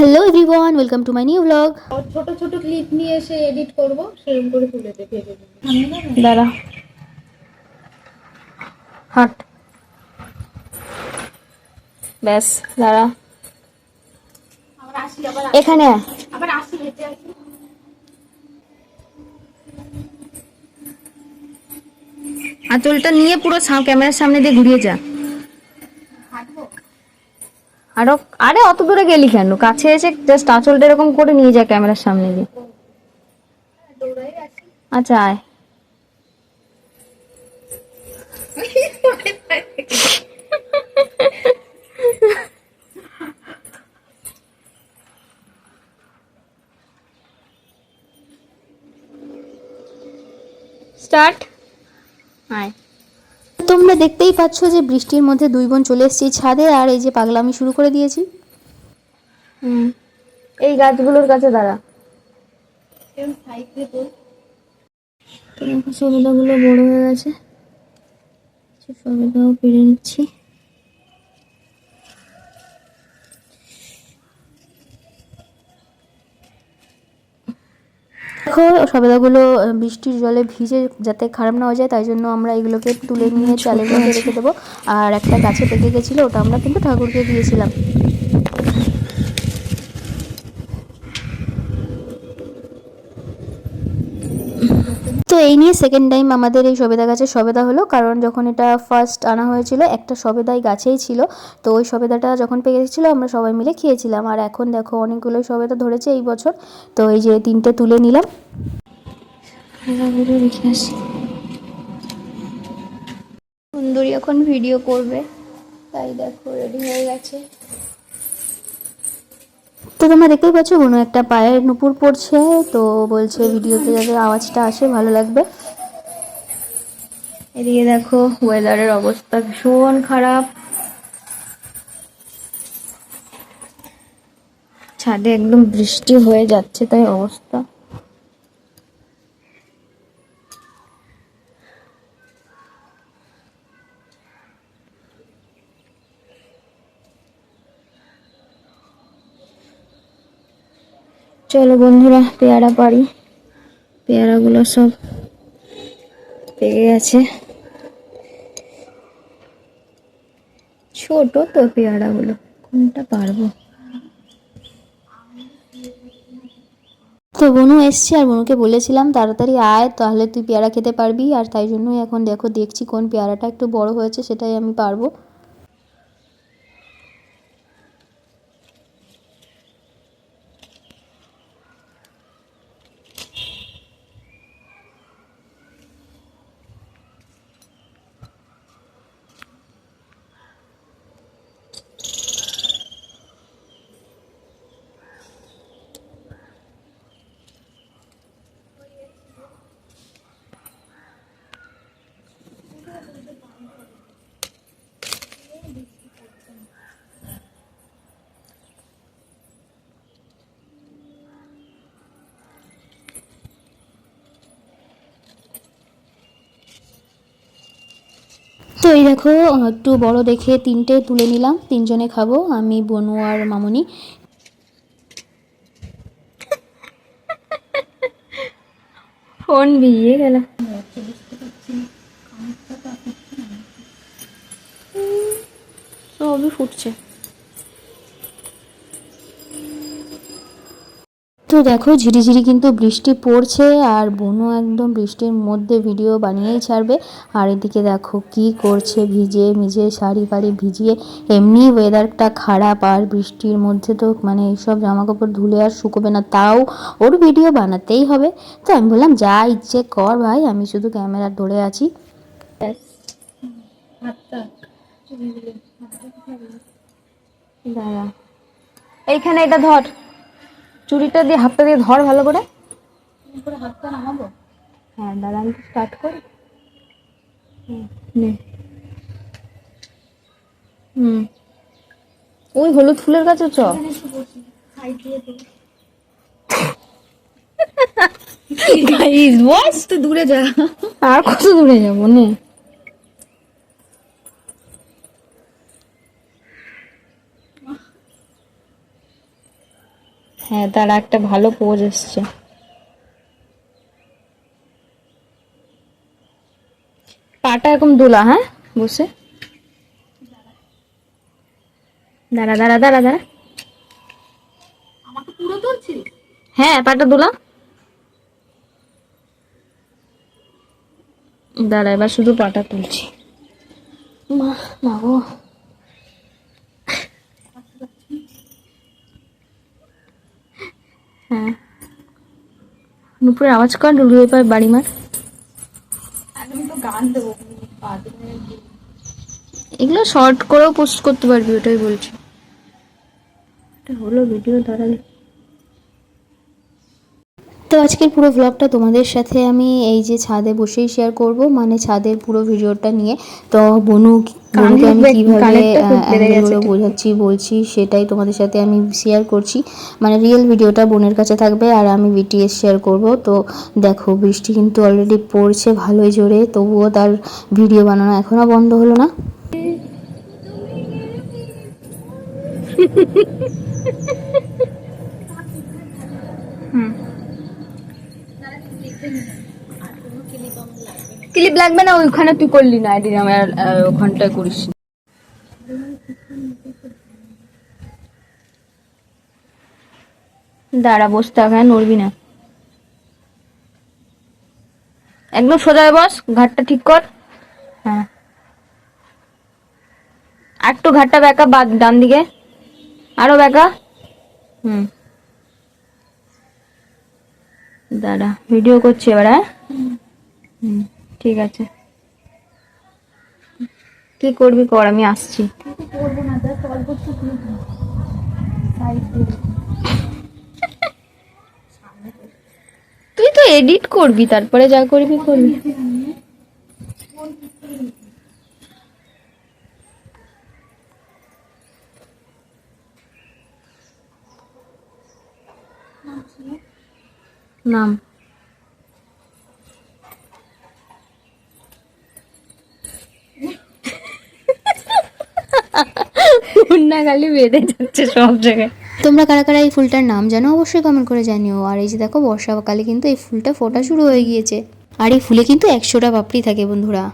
Hello everyone welcome to my new blog ছোট ছোট clip নিয়ে এসে এডিট করব সেরকম করে তুলে দেবে। দাঁড়া। হাট। ব্যাস দাঁড়া। আবার আসি আবার এখানে আবার আসি হেঁটে আসি। আঁচলটা নিয়ে পুরো ক্যামেরার সামনে দিয়ে ঘুরিয়ে যা। আরও, আরে অত দূরে গেলি কেন? কাছে এসে জাস্ট আঁচলটা এরকম করে নিয়ে যা ক্যামেরার সামনে আসি আচ্ছা আয়। স্টার্ট। আয়। তোমরা দেখতেই পাচ্ছ যে বৃষ্টির মধ্যে দুই বোন চলে এসেছি ছাদে আর এই যে পাগলামি শুরু করে দিয়েছি। হুম এই গাছগুলোর কাছে দাঁড়া। সবেদাগুলো বড় হয়ে গেছে। কিছু সবেদাও পেরে নিচ্ছি। দেখো সবেদাগুলো বৃষ্টির জলে ভিজে যাতে খারাপ না হয়ে যায় তাই জন্য আমরা এগুলোকে তুলে নিয়ে চালের মধ্যে রেখে দেবো। আর একটা গাছে পেকে গেছিল ওটা আমরা কিন্তু ঠাকুরকে দিয়েছিলাম। এই নিয়ে সেকেন্ড টাইম আমাদের এই সবেদা গাছের সবেদা হলো, কারণ যখন এটা ফার্স্ট আনা হয়েছিল, একটা সবেদাই গাছেই ছিল। তো ওই সবেদাটা যখন পেকে গেছিল, আমরা সবাই মিলে খেয়েছিলাম। আর এখন দেখো অনেকগুলো সবেদা ধরেছে এই বছর। তো এই যে তিনটে তুলে নিলাম। সুন্দরী এখন ভিডিও করবে। তাই দেখো রেডি হয়ে গেছে। তো তোমরা দেখতেই পাচ্ছ, কোনো একটা পায়ের নুপুর পড়ছে, তো বলছে ভিডিওতে যাতে আওয়াজটা আসে, ভালো লাগবে। এদিকে দেখো ওয়েদারের অবস্থা ভীষণ খারাপ। ছাদে একদম বৃষ্টি হয়ে যাচ্ছে, তাই অবস্থা। চলো বন্ধুরা, পেয়ারা পারি পেয়ারাগুলো সব পেকে গেছে। ছোট তো পেয়ারাগুলো, কোনটা পারব? তো বনু এসছে, আর বনুকে বলেছিলাম তাড়াতাড়ি আয়, তাহলে তুই পেয়ারা খেতে পারবি, আর তাই জন্যই এখন দেখো, দেখছি কোন পেয়ারাটা একটু বড় হয়েছে, সেটাই আমি পারব। তো এই দেখো একটু বড় দেখে তিনটে তুলে নিলাম। তিনজনে খাব আমি বনু আর মামনি। ফোন ভিজিয়ে গেল। সবই ফুটছে। তো দেখো, ঝিরিঝিরি কিন্তু বৃষ্টি পড়ছে আর বনু একদম বৃষ্টির মধ্যে ভিডিও বানিয়েই ছাড়বে। আর এদিকে দেখো কি করছে ভিজে ভিজে শাড়ি ফাড়ি ভিজিয়ে। এমনি ওয়েদারটা খারাপ আর বৃষ্টির মধ্যে তো মানে এইসব জামা কাপড় ধুলে আর শুকোবে না, তাও ওর ভিডিও বানাতেই হবে। তো আমি বললাম, যা ইচ্ছে কর ভাই, আমি শুধু ক্যামেরা ধরে আছি। দাঁড়া। এইখানে এটা ধর। চুড়িটা দিয়ে হাতটা দিয়ে ধর ভালো করে। করে হাতটা নামাবো? হ্যাঁ দাঁড়া আমি স্টার্ট করি। নে। হুম। ওই হলুদ ফুলের কাছে চ। দূরে যা। আর কত দূরে যাব? নে হ্যাঁ তার একটা ভালো পোজ এসছে। পাটা এরকম দোলা হ্যাঁ? বসে। দাঁড়া দাঁড়া দাঁড়া দাঁড়া। আমাকে পুরো তুলছিস হ্যাঁ পাটা দোলা। দাঁড়া এবার শুধু পাটা তুলছি। মা মা গো হ্যাঁ। নুপুরের আওয়াজ কর ডুলু পায় বাড়ি মার। আমি গান দেবো এগুলো শর্ট করেও পোস্ট করতে পারবি ওটাই বলছি। এটা হলো ভিডিও দাঁড়ালে তো আজকের পুরো ব্লগটা তোমাদের সাথে আমি এই যে ছাদে বসেই শেয়ার করব মানে ছাদের পুরো ভিডিওটা নিয়ে। তো বনু বনুকে আমি কীভাবে অ্যাঙ্গেলগুলো বোঝাচ্ছি বলছি সেটাই তোমাদের সাথে আমি শেয়ার করছি। মানে রিয়েল ভিডিওটা বোনের কাছে থাকবে আর আমি বিটিএস শেয়ার করব। তো দেখো বৃষ্টি কিন্তু অলরেডি পড়ছে ভালোই জোরে তবুও তার ভিডিও বানানো এখনও বন্ধ হলো না। ক্লিপ লাগবে না, ওইখানে তুই করলি না, এদিন আমার ওখানটায় করিস দাঁড়া, বসে থাক হ্যাঁ নড়বি না। একদম সোজা হয়ে বস, ঘাটটা ঠিক কর। হ্যাঁ। আর একটু ঘাটটা বেঁকা বাদ ডান দিকে। আরও বেঁকা হুম। দাঁড়া ভিডিও করছি এবার হ্যাঁ। ঠিক আছে। কি করবি কর, আমি আসছি। তুই তো এডিট করবি, তারপরে যা করবি করবি। নাম খালি বেঁধে যাচ্ছে সব জায়গায়। তোমরা কারা কারা এই ফুলটার নাম জানো অবশ্যই কমেন্ট করে জানিও। আর এই যে দেখো, বর্ষাকালে কিন্তু এই ফুলটা ফোটা শুরু হয়ে গিয়েছে। আর এই ফুলে কিন্তু একশোটা পাপড়ি থাকে বন্ধুরা।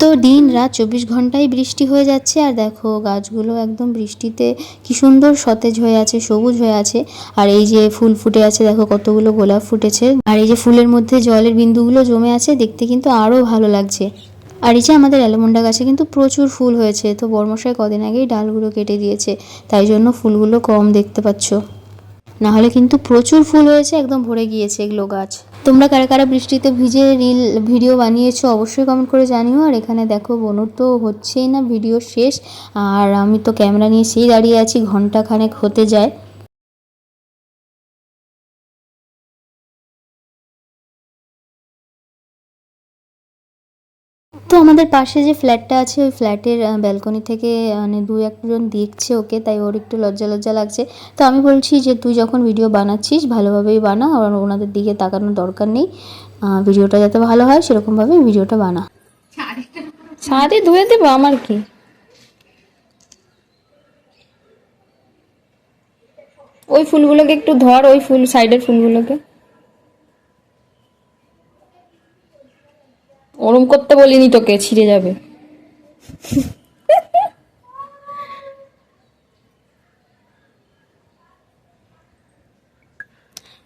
তো দিন রাত চব্বিশ ঘন্টায় বৃষ্টি হয়ে যাচ্ছে। আর দেখো, গাছগুলো একদম বৃষ্টিতে কি সুন্দর সতেজ হয়ে আছে, সবুজ হয়ে আছে। আর এই যে ফুল ফুটে আছে, দেখো কতগুলো গোলাপ ফুটেছে। আর এই যে ফুলের মধ্যে জলের বিন্দুগুলো জমে আছে, দেখতে কিন্তু আরও ভালো লাগছে। আর এই যে আমাদের অ্যালমন্ডা গাছে কিন্তু প্রচুর ফুল হয়েছে, তো বর্মশাই কদিন আগেই ডালগুলো কেটে দিয়েছে, তাই জন্য ফুলগুলো কম দেখতে পাচ্ছ। না হলে কিন্তু প্রচুর ফুল হয়েছে, একদম ভরে গিয়েছে এগুলো গাছ। তোমরা কারা কারা বৃষ্টিতে ভিজে রিল ভিডিও বানিয়েছো অবশ্যই কমেন্ট করে জানিও, আর এখানে দেখো বনুর তো হচ্ছেই না, ভিডিও শেষ, আর আমি তো ক্যামেরা নিয়ে সেই দাঁড়িয়ে আছি ঘণ্টা খানেক হতে যায়। তো আমাদের পাশে যে ফ্ল্যাটটা আছে, ওই ফ্ল্যাটের ব্যালকনি থেকে মানে দু একজন দেখছে ওকে, তাই ওর একটু লজ্জা লজ্জা লাগছে। তো আমি বলছি যে, তুই যখন ভিডিও বানাচ্ছিস, ভালোভাবেই বানা আর ওনাদের দিকে তাকানোর দরকার নেই। ভিডিওটা যাতে ভালো হয়, সেরকমভাবে ভিডিওটা বানা। সাথে ধুয়ে দেবো, আমার কি? ওই ফুলগুলোকে একটু ধর, ওই ফুল সাইডের ফুলগুলোকে। ওরম করতে বলিনি তোকে, ছিঁড়ে যাবে।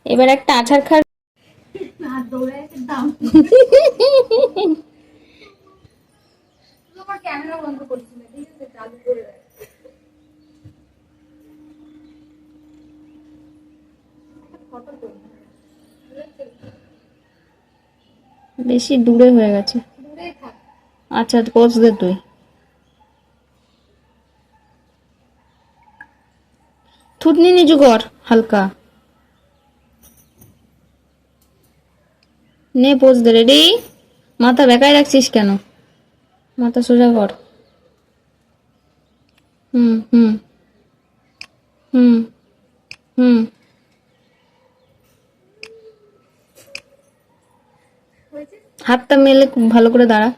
এবার একটা আচার খার ক্যামেরা বন্ধ করছিল, ঠিক আছে চালু করে রাখ ফটো করি বেশি দূরে হয়ে গেছে। আচ্ছা কোচ দে তুই। থুতনি নিচু কর, হালকা। নে পোজ দে, রেডি? মাথা বেকায় রাখছিস কেন? মাথা সোজা কর। হুম হুম। হুম হুম হয়েছে হাতটা মেলে খুব ভালো করে দাঁড়া।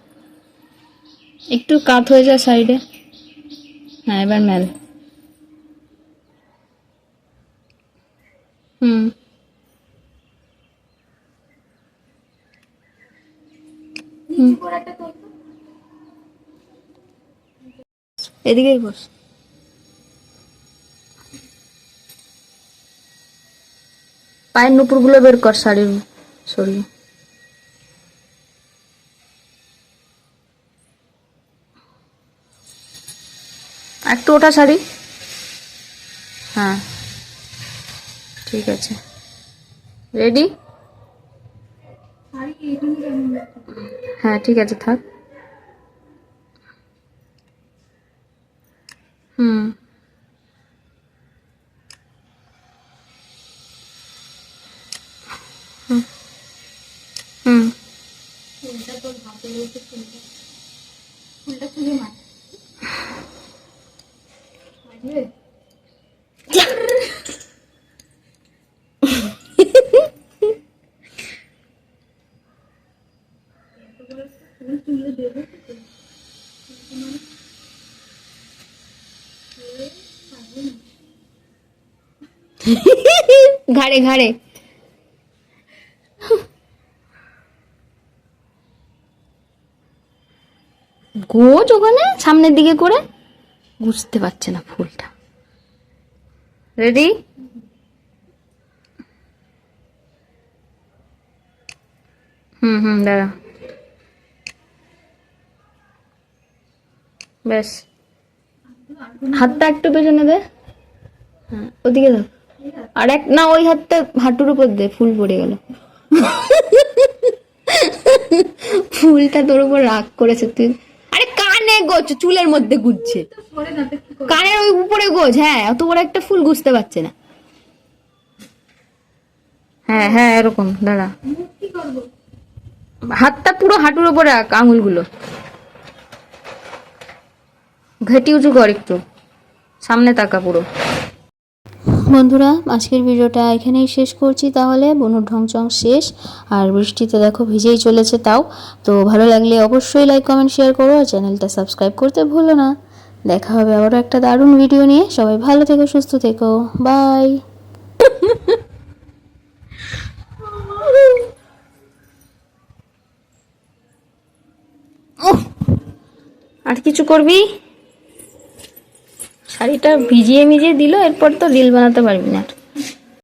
একটু কাত হয়ে যা সাইডে হ্যাঁ এবার মেল। হুম। এদিকেই বস। পায়ের নুপুরগুলো বের কর শাড়ির সরিয়ে একটু ওটা শাড়ি? হ্যাঁ। ঠিক আছে। রেডি? হ্যাঁ ঠিক আছে থাক। হুম। হুম। হুম ফুলটা তোর হাতে রয়েছে ফুলটা ফুলটা চুলে মার মারবে? ফুল চুলে দেবে তো? ঘাড়ে ঘাড়ে। গোজ ওখানে, সামনের দিকে করে। বুঝতে পারছে না ফুলটা। রেডি হুম হুম, দাঁড়া। ব্যাস। হাতটা একটু পেছনে দে। হ্যাঁ ওদিকে দাও। আর এক না ওই হাতটা হাঁটুর উপর দে ফুল পড়ে গেল। ফুলটা তোর উপর রাগ করেছে তুই আরে কানে গোছ চুলের মধ্যে গুজছে? কানের ওই উপরে গোছ হ্যাঁ অত বড় একটা ফুল গুজতে পারছে না। হ্যাঁ হ্যাঁ এরকম দাঁড়া। মুখ কি করব? হাতটা পুরো হাঁটুর উপরে রাখ আঙুলগুলো। ঘেটি উঁচু কর একটু। সামনে তাকা পুরো। বন্ধুরা, আজকের ভিডিওটা এখানেই শেষ করছি। তাহলে বনুর ঢংচং শেষ, আর বৃষ্টিতে দেখো ভিজেই চলেছে তাও। তো ভালো লাগলে অবশ্যই লাইক কমেন্ট শেয়ার করো, আর চ্যানেলটা সাবস্ক্রাইব করতে ভুলো না। দেখা হবে আবারও একটা দারুণ ভিডিও নিয়ে। সবাই ভালো থেকো, সুস্থ থেকো। বাই আর কিছু করবি? শাড়িটা ভিজিয়ে মিজিয়ে দিল এরপর তো রিল বানাতে পারবি না।